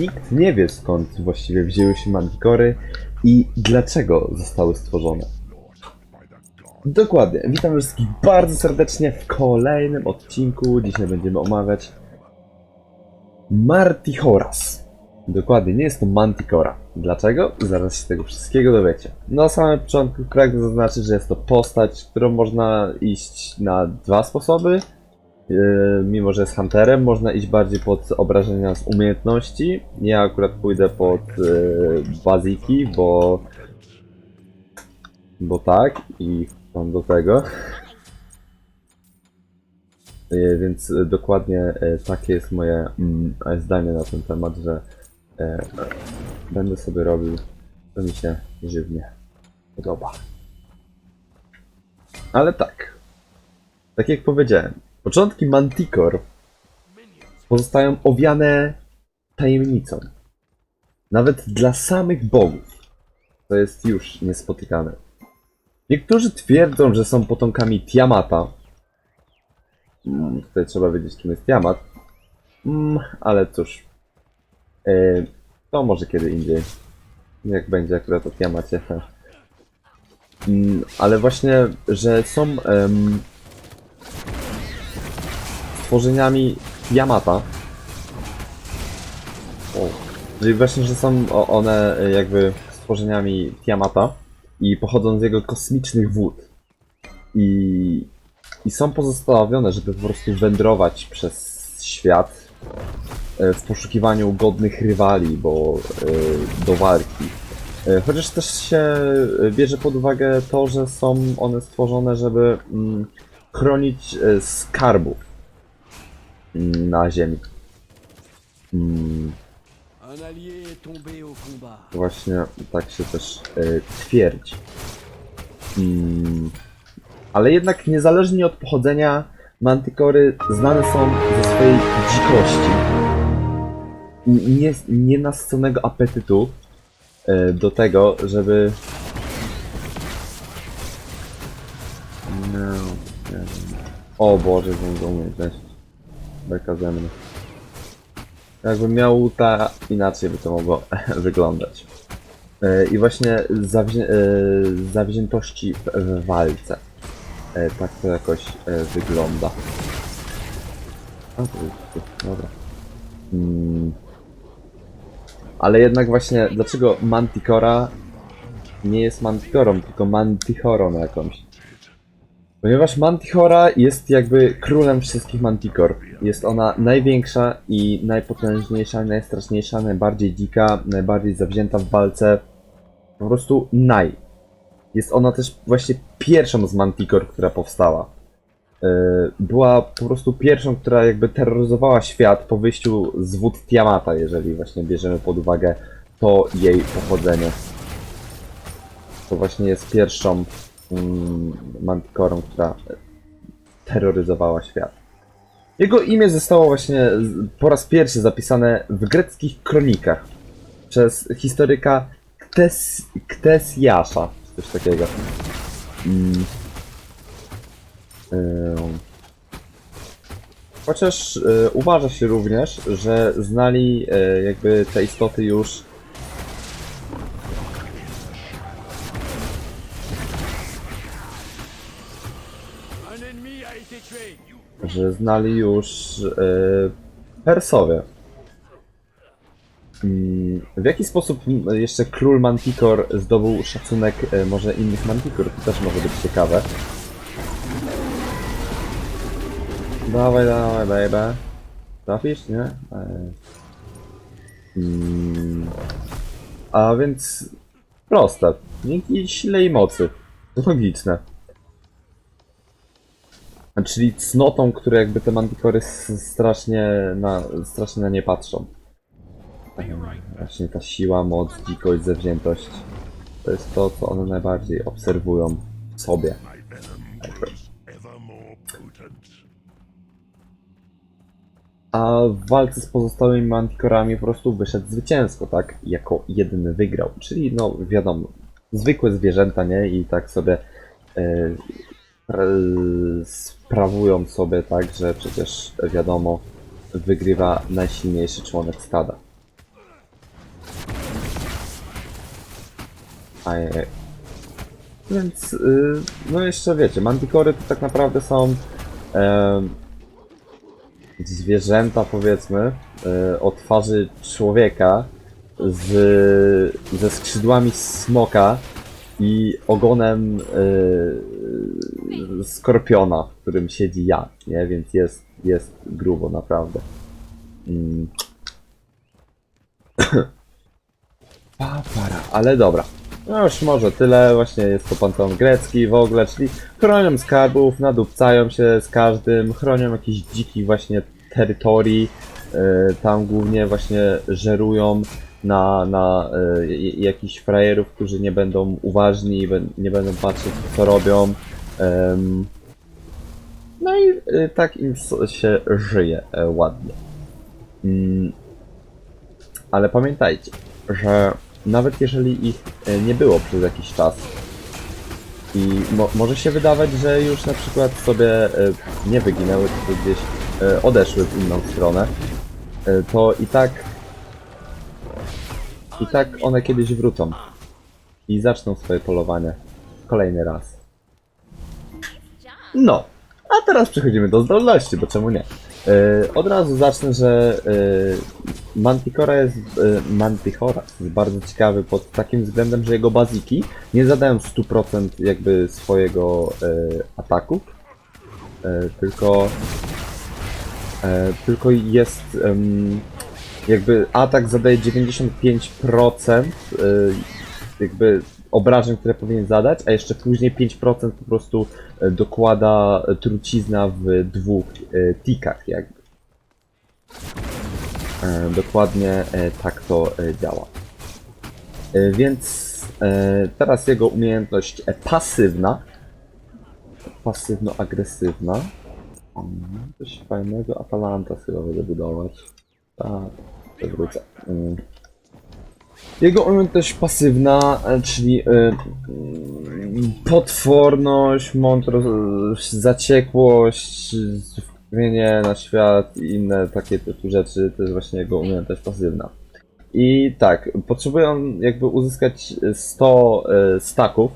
nikt nie wie skąd właściwie wzięły się Manticory i dlaczego zostały stworzone. Dokładnie, witam wszystkich bardzo serdecznie w kolejnym odcinku. Dzisiaj będziemy omawiać Martichoras. Dokładnie, nie jest to Manticora. Dlaczego? Zaraz się tego wszystkiego dowiecie. Na samym początku pragnę zaznaczyć, że jest to postać, którą można iść na dwa sposoby. Yy, mimo, że jest hunterem, można iść bardziej pod obrażenia z umiejętności. Ja akurat pójdę pod yy, baziki, bo bo tak i mam do tego. Yy, Więc dokładnie takie jest moje mm, zdanie na ten temat, że będę sobie robił, co mi się żywnie podoba. Ale tak, tak jak powiedziałem, początki Manticore pozostają owiane tajemnicą. Nawet dla samych bogów. To jest już niespotykane. Niektórzy twierdzą, że są potomkami Tiamata. Mm, Tutaj trzeba wiedzieć, kim jest Tiamat. Mm, ale cóż. Yy, to może kiedy indziej. Jak będzie akurat o Tiamacie. Mm, ale właśnie, że są em, stworzeniami Yamata. O. Czyli właśnie, że są one e, jakby stworzeniami Tiamata i pochodzą z jego kosmicznych wód. I, i są pozostawione, żeby po prostu wędrować przez świat e, w poszukiwaniu godnych rywali, bo e, do walki. E, Chociaż też się bierze pod uwagę to, że są one stworzone, żeby mm, chronić skarbów na Ziemi. Mm. Właśnie tak się też e, twierdzi. Mm, ale jednak niezależnie od pochodzenia, mantykory znane są ze swojej dzikości. Nie, nienasyconego apetytu e, do tego, żeby... No, nie wiem. O Boże, będę umiejętność. Beka ze mnie. Jakbym miał ta inaczej by to mogło wyglądać. E, I właśnie zawzię e, zawziętości w, walce. E, Tak to jakoś e, wygląda. A, dobra. Mm. Ale jednak właśnie, dlaczego Manticora nie jest Manticorą, tylko Mantichorą jakąś? Ponieważ Mantichora jest jakby królem wszystkich Manticore. Jest ona największa i najpotężniejsza, najstraszniejsza, najbardziej dzika, najbardziej zawzięta w walce. Po prostu naj. Jest ona też właśnie pierwszą z Manticore, która powstała. Yy, Była po prostu pierwszą, która jakby terroryzowała świat po wyjściu z wód Tiamata, jeżeli właśnie bierzemy pod uwagę to jej pochodzenie. To właśnie jest pierwszą mm, która terroryzowała świat. Jego imię zostało właśnie po raz pierwszy zapisane w greckich kronikach przez historyka Ktes, Ktesjasza, coś takiego. Mm. Ym. Chociaż y, uważa się również, że znali y, jakby te istoty już że znali już e, Persowie. W jaki sposób jeszcze król Manticore zdobył szacunek e, może innych Manticore? To też może być ciekawe. Dawaj, dawaj, baby. Trafisz, nie? E, Mm, a więc proste. Dzięki sile i mocy. Logiczne. Czyli cnotą, które jakby te manticory s- strasznie na, strasznie na nie patrzą. Właśnie ta siła, moc, dzikość, zawziętość. To jest to, co one najbardziej obserwują w sobie. A w walce z pozostałymi manticorami po prostu wyszedł zwycięsko, tak? Jako jedyny wygrał. Czyli no wiadomo, zwykłe zwierzęta, nie? I tak sobie pra- E, sprawują sobie tak, że przecież e, wiadomo, wygrywa najsilniejszy członek stada. Ajajaj. Więc, yy, no jeszcze wiecie, mantikory to tak naprawdę są yy, zwierzęta, powiedzmy, yy, o twarzy człowieka, z, ze skrzydłami smoka, i ogonem y, skorpiona, w którym siedzi ja, nie? Więc jest, jest grubo, naprawdę. Mm. Papara, ale dobra. No już może tyle, właśnie jest to panteon grecki w ogóle, czyli chronią skarbów, nadupcają się z każdym, chronią jakichś dzikich właśnie terytorii, y, tam głównie właśnie żerują na, na y, jakichś frajerów, którzy nie będą uważni, nie będą patrzeć co robią. Em, no i y, tak im się żyje e, ładnie. Mm, ale pamiętajcie, że nawet jeżeli ich nie było przez jakiś czas i mo może się wydawać, że już na przykład sobie e, nie wyginęły, tylko gdzieś e, odeszły w inną stronę, e, to i tak i tak one kiedyś wrócą i zaczną swoje polowanie kolejny raz. No, a teraz przechodzimy do zdolności, bo czemu nie? Yy, od razu zacznę, że yy, Manticora jest, yy, Mantichora jest bardzo ciekawy pod takim względem, że jego baziki nie zadają 100% jakby swojego yy, ataku, yy, tylko yy, tylko jest ym, jakby atak zadaje 95% yy, jakby obrażeń, które powinien zadać, a jeszcze później 5% po prostu e, dokłada e, trucizna w dwóch e, tikach jakby. Dokładnie tak to działa. Więc teraz jego umiejętność pasywna, pasywno-agresywna. Coś fajnego, Atalanta chyba będę budować. Tak, przewrócę. Mm. Jego umiejętność pasywna, e, czyli e, potworność, mądrość, zaciekłość, wpłynienie na świat i inne takie typu rzeczy, to jest właśnie jego umiejętność pasywna. I tak, potrzebuje on jakby uzyskać 100 e, staków.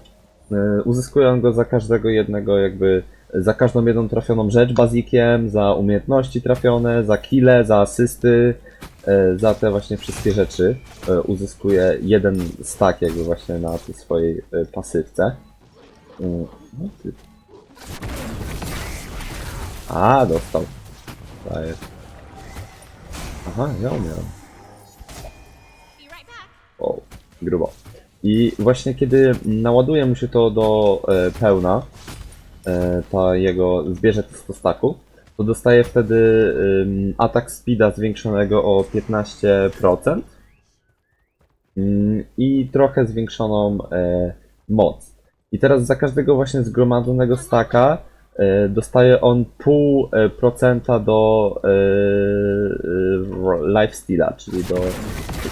Uzyskuje on go za każdego jednego jakby, za każdą jedną trafioną rzecz bazikiem, za umiejętności trafione, za kile, za asysty, za te właśnie wszystkie rzeczy e, uzyskuje jeden stack jakby właśnie na tej swojej e, pasywce. Mm, No. A, dostał. Daję. Aha, ja miałem. Be right back. O, grubo. I właśnie kiedy naładuje mu się to do e, pełna, e, ta jego zbierze te 100 staków, to dostaje wtedy ym, atak speeda zwiększonego o 15% ym, i trochę zwiększoną e, moc. I teraz za każdego właśnie zgromadzonego staka e, dostaje on pół e, procenta do e, e, lifesteala, czyli do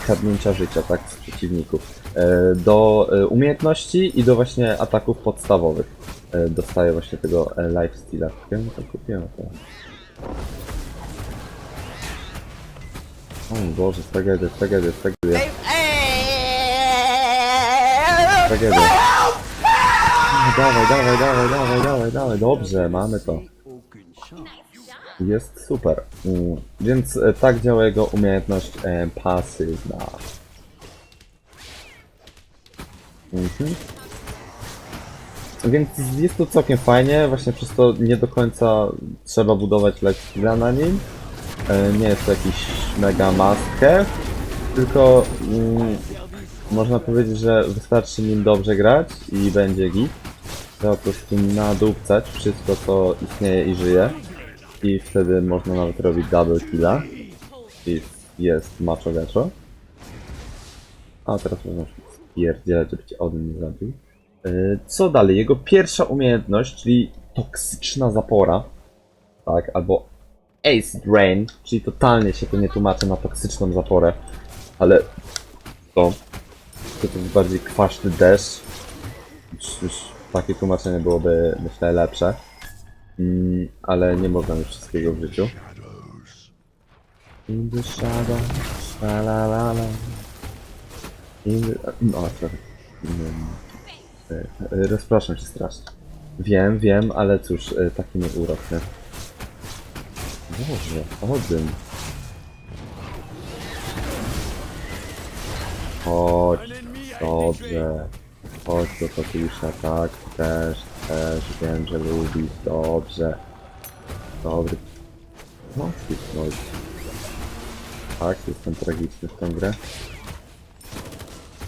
kradnięcia życia, tak, z przeciwników. E, do e, umiejętności i do właśnie ataków podstawowych. E, dostaje właśnie tego lifesteala. Kupiłem to, kupiłem to. O Boże, tragedia, tragedia, tragedia. Tragedia. No, Dawaj, dawaj, dawaj, dawaj, dawaj, dawaj, dobrze, mamy to. Jest super. Mm, Więc tak działa jego umiejętność pasywna. Mhm. Więc jest to całkiem fajnie, właśnie przez to nie do końca trzeba budować lifesteala na nim. E, Nie jest to jakiś mega have, tylko mm, można powiedzieć, że wystarczy nim dobrze grać i będzie git. Trzeba po prostu nadupcać wszystko co istnieje i żyje. I wtedy można nawet robić double killa. I jest macho gacho. A teraz można spierdzielać, żeby cię Odin nie zabił. Yy, Co dalej? Jego pierwsza umiejętność, czyli toksyczna zapora. Tak, albo Ace Drain, czyli totalnie się to nie tłumaczy na toksyczną zaporę. Ale to, to jest bardziej kwaśny deszcz. Już, już takie tłumaczenie byłoby myślę lepsze. Mm, ale nie można mieć wszystkiego w życiu. In the shadows. In. No, sorry. e, rozpraszam się strasznie. Wiem, wiem, ale cóż, e, taki mój urok, nie? Boże, Odyn. Chodź, dobrze. Chodź do Tatusza, tak, też, też, wiem, że lubisz, dobrze. Dobry. No, no. Tak, jestem tragiczny w tą grę.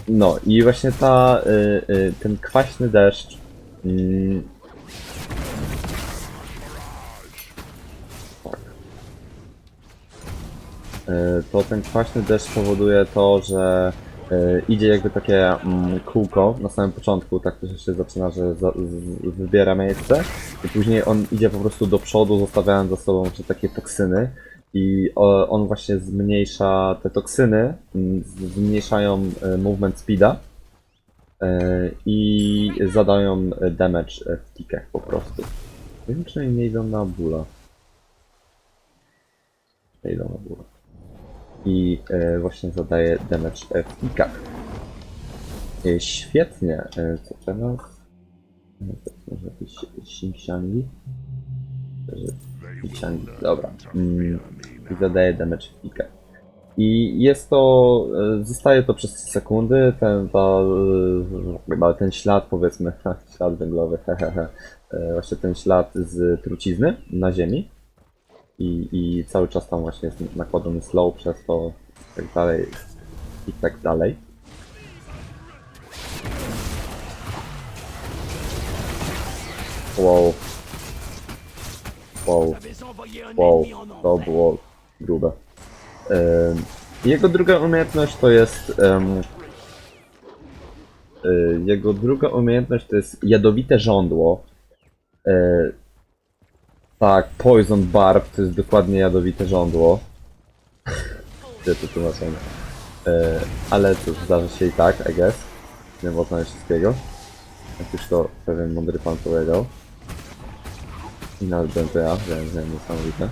No i właśnie ta, y, y, ten kwaśny deszcz. Mm, tak. Y, to ten kwaśny deszcz powoduje to, że y, idzie jakby takie mm, kółko na samym początku, tak to się zaczyna, że za, z, wybiera miejsce i później on idzie po prostu do przodu, zostawiając za sobą takie toksyny i on właśnie zmniejsza te toksyny, mm, zmniejszają e, movement speeda e, i zadają e, damage w tikach po prostu. Nie nie idą na bóla. Nie idą na bóla. I właśnie zadaje damage w tikach. Świetnie. Co teraz? Może jakieś Xinxiangi? Dobra. Mm, I zadaje damage tikach. I jest to, e, zostaje to przez 3 sekundy, ten, ta, e, ten ślad powiedzmy, ślad węglowy, hehehe, e, właśnie ten ślad z trucizny na ziemi i, i cały czas tam właśnie jest nakładany slow przez to tak dalej i tak dalej. Wow. Wow. Wow, to było grube. Jego druga umiejętność to jest. y, jego druga umiejętność to jest jadowite żądło. Y, tak, Poison Barb to jest dokładnie jadowite żądło. Gdzie to tłumaczenie? Y, ale cóż, zdarzy się i tak, I guess. Nie można wszystkiego. Jak już to pewien mądry pan powiedział. Ja, wiem, wiem, niesamowite.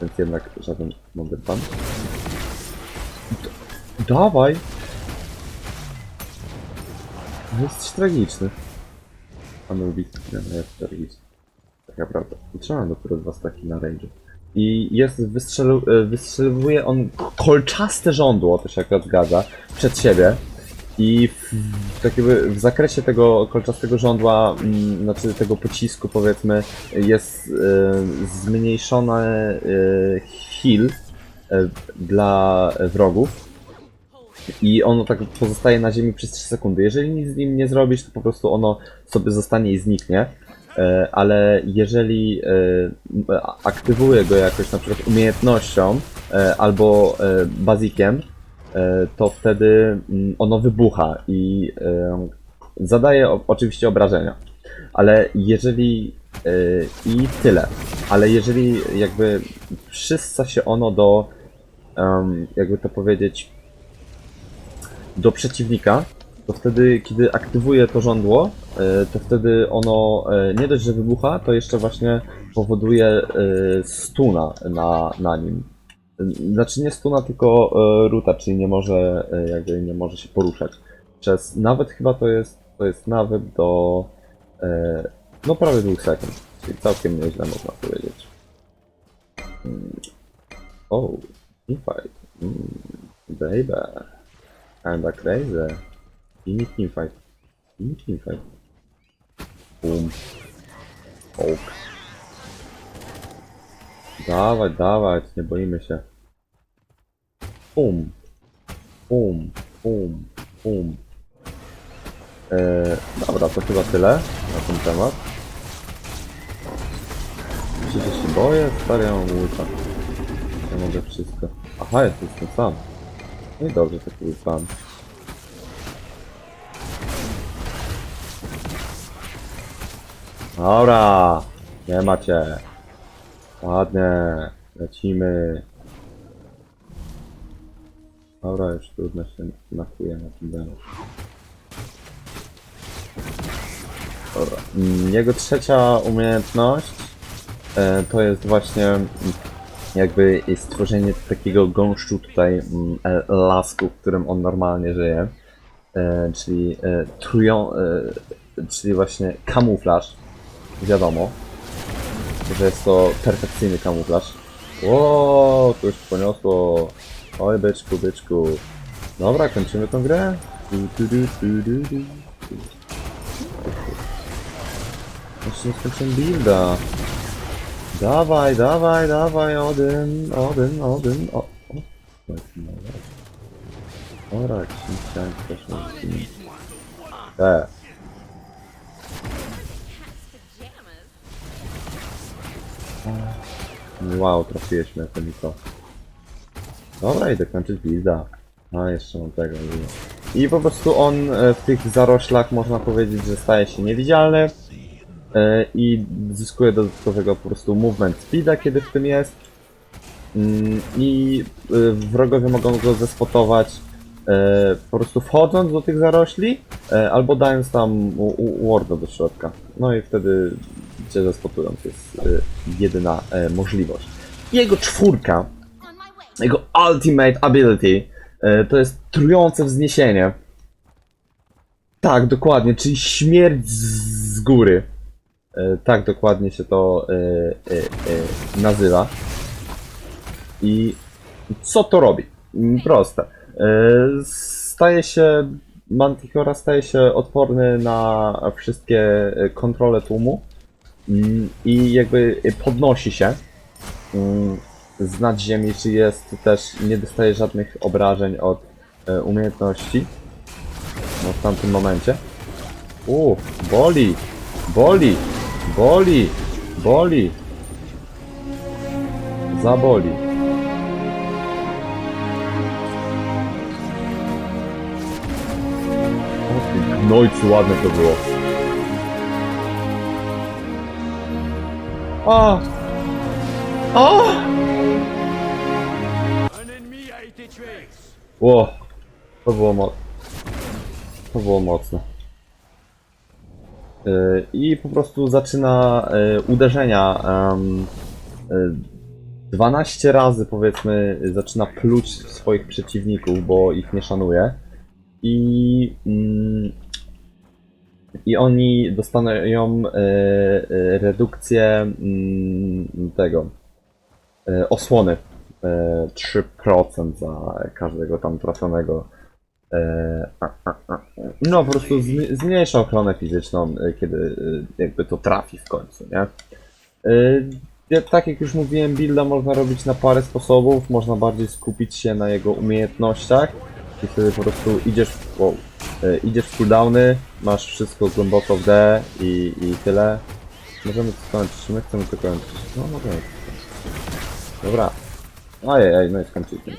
Więc jednak żaden mądry pan. D- dawaj! Jesteś tragiczny. Anubis, nie, no jest tragiczny. Taka prawda. Utrzymałem dopiero dwa staki na range. I jest, e, wystrzeliwuje on kolczaste żądło, to się akurat zgadza, przed siebie. I w, tak jakby w zakresie tego kolczastego żądła, mm, znaczy tego pocisku powiedzmy, jest e, zmniejszony e, heal e, dla wrogów. I ono tak pozostaje na ziemi przez 3 sekundy. Jeżeli nic z nim nie zrobisz, to po prostu ono sobie zostanie i zniknie. E, Ale jeżeli e, m, aktywuję go jakoś na przykład umiejętnością e, albo e, bazikiem, to wtedy mm, ono wybucha i e, zadaje oczywiście obrażenia. Ale jeżeli e, i tyle. Ale jeżeli jakby przysca się ono do jakby to powiedzieć do przeciwnika, to wtedy, kiedy aktywuje to żądło, e, to wtedy ono e, nie dość, że wybucha, to jeszcze właśnie powoduje e, stuna na, na nim. Znaczy nie stuna, tylko e, ruta, czyli nie może, e, jakby nie może się poruszać. Przez nawet chyba to jest, to jest nawet do e, no prawie dwóch sekund, czyli całkiem nieźle można powiedzieć. Mm. O, teamfight. Mm, baby. Kinda crazy. Mini teamfight. Mini teamfight. Boom. Poke. Dawaj, dawaj, nie boimy się. Bum. Bum. Bum. Bum. Eee, dobra, to chyba tyle na ten temat. Czy się boję? Stary, ja mam ulta. Ja mogę wszystko. Aha, tu jestem sam. No i dobrze, taki był plan. Dobra, nie macie. Ładnie, lecimy. Dobra, już trudno się nakuje na tym demo. Dobra. Mm, Jego trzecia umiejętność e, to jest właśnie mm, jakby stworzenie takiego gąszczu tutaj mm, e, lasku, w którym on normalnie żyje. e, czyli e, trują, e, czyli właśnie kamuflaż. Wiadomo, że jest to perfekcyjny kamuflaż. Ło, to już poniosło. Oj, byczku, byczku. Dobra, kończymy tą grę. Du, du, du, du, du, du. Jeszcze nie skończyłem builda. Dawaj, dawaj, dawaj, Odyn, Odyn, Odyn, o... o. Jakiś chciałem też Te. Pajamas. Wow, trafiłeś mnie to to. Dobra, idę kończyć builda. A, jeszcze mam tego. nie. I po prostu on e, w tych zaroślach można powiedzieć, że staje się niewidzialny e, i zyskuje dodatkowego po prostu movement speeda, kiedy w tym jest. Mm, I e, wrogowie mogą go zespotować po prostu wchodząc do tych zarośli, albo dając tam warda do środka. No i wtedy cię zespotują, to jest jedyna możliwość. Jego czwórka. Jego ultimate ability e, to jest trujące wzniesienie. Tak, dokładnie, czyli śmierć z góry. E, Tak dokładnie się to e, nazywa. I co to robi? Proste. Staje się. Manticora staje się odporny na wszystkie kontrole tłumu. Mm, I jakby podnosi się mm, z nad ziemi, czy jest też, nie dostaje żadnych obrażeń od e, umiejętności. No w tamtym momencie. U, boli, boli, boli, boli. Zaboli. O ty gnojcu, ładne to było. A! A! Ło, to było mocne. To było mocne. Yy, I po prostu zaczyna yy, uderzenia. em, yy, 12 razy powiedzmy zaczyna pluć swoich przeciwników, bo ich nie szanuje. I, mm, i oni dostaną redukcję mm, tego osłony e, 3% za każdego tam trafionego. E. No po prostu zmniejsza ochronę fizyczną, e, kiedy e, jakby to trafi w końcu, nie? Tak jak już mówiłem, builda można robić na parę sposobów. Można bardziej skupić się na jego umiejętnościach i wtedy po prostu idziesz wow, idziesz w cooldowny, masz wszystko głęboko w D i, i tyle. Możemy to skończyć, czy my chcemy to kończyć? No możemy. Dobra, Ojej, no i skończyliśmy.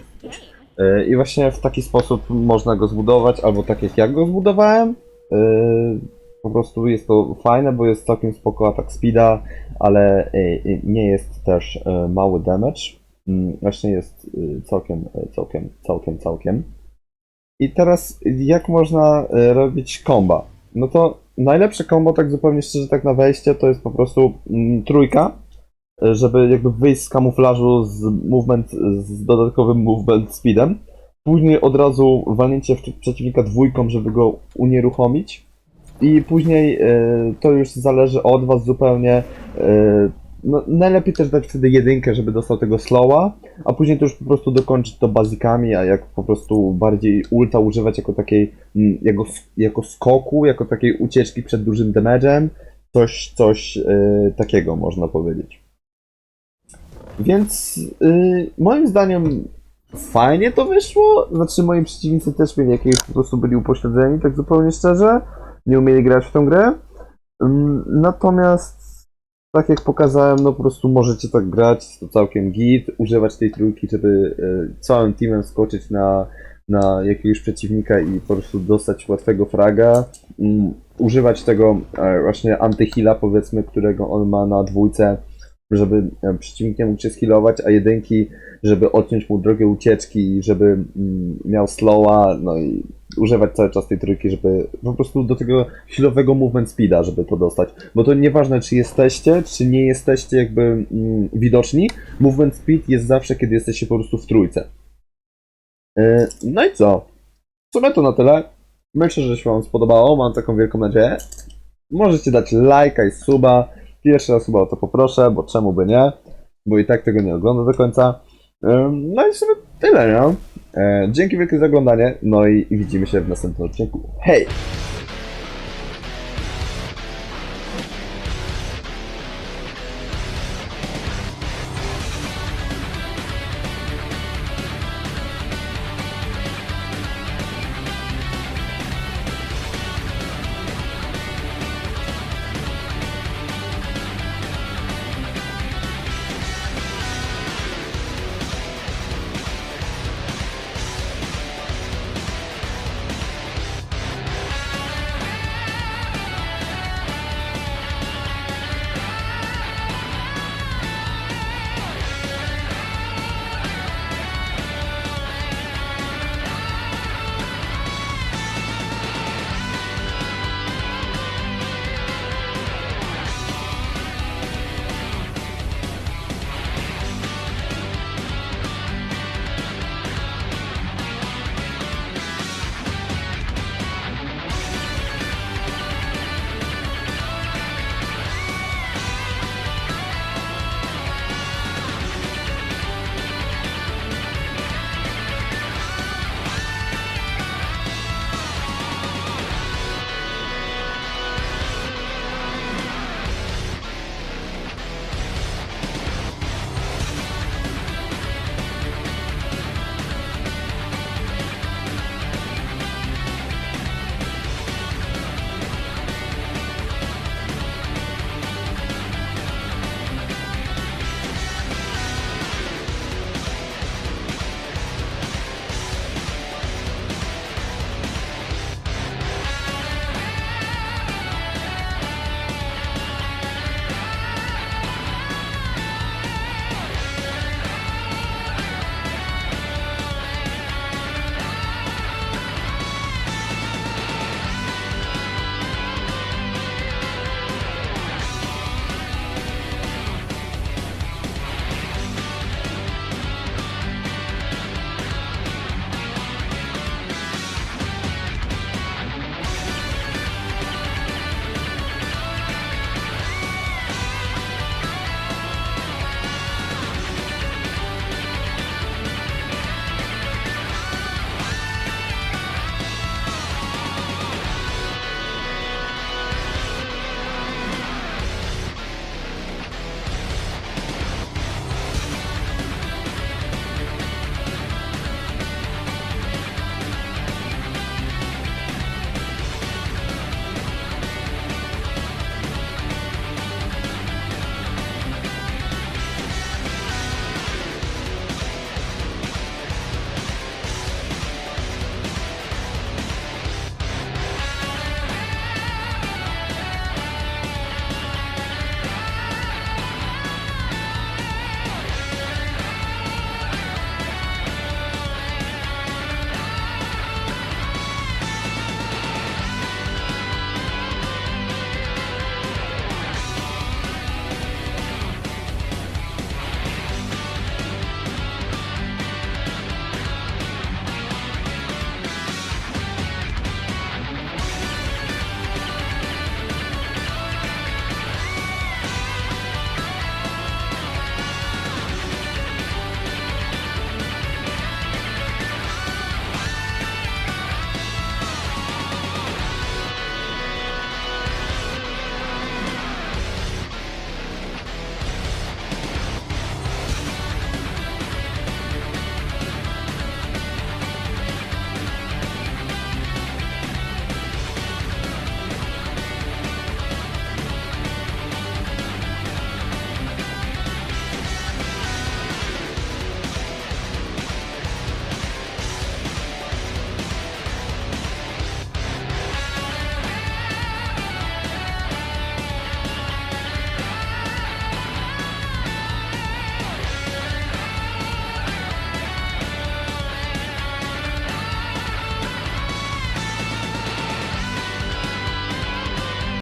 Yy, I właśnie w taki sposób można go zbudować, albo tak jak ja go zbudowałem. Yy, Po prostu jest to fajne, bo jest całkiem spoko atak speeda, ale yy, nie jest też mały damage. Yy, Właśnie jest całkiem, całkiem, całkiem, całkiem. I teraz jak można robić komba? No to najlepsze combo, tak zupełnie szczerze, tak na wejście, to jest po prostu mm, trójka, żeby jakby wyjść z kamuflażu z movement, z dodatkowym movement speedem. Później od razu walnięcie w przeciwnika dwójką, żeby go unieruchomić. I później e, to już zależy od was zupełnie. E, no, najlepiej też dać wtedy jedynkę, żeby dostał tego slowa, a później to już po prostu dokończyć to bazikami, a jak po prostu bardziej ulta używać jako takiej, mm, jako, jako skoku, jako takiej ucieczki przed dużym damage'em, coś, coś e, takiego można powiedzieć. Więc y, moim zdaniem fajnie to wyszło. Znaczy moi przeciwnicy też mieli jakieś po prostu byli upośledzeni, tak zupełnie szczerze. Nie umieli grać w tę grę. Ym, Natomiast tak jak pokazałem, no po prostu możecie tak grać, to całkiem git, używać tej trójki, żeby y, całym teamem skoczyć na, na jakiegoś przeciwnika i po prostu dostać łatwego fraga. Ym, Używać tego e, właśnie antyhila powiedzmy, którego on ma na dwójce, żeby e, przeciwnik nie mógł się skillować, a jedynki, żeby odciąć mu drogę ucieczki, żeby mm, miał slowa, no i używać cały czas tej trójki, żeby po prostu do tego chwilowego movement speeda, żeby to dostać. Bo to nieważne, czy jesteście, czy nie jesteście jakby mm, widoczni, movement speed jest zawsze, kiedy jesteście po prostu w trójce. E, No i co? W sumie to na tyle. Myślę, że się Wam spodobało, mam taką wielką nadzieję. Możecie dać lajka i suba. Pierwszy raz suba o to poproszę, bo czemu by nie? Bo i tak tego nie oglądam do końca. No i w sumie tyle, no. E, Dzięki wielkie za oglądanie, no i widzimy się w następnym odcinku. Hej!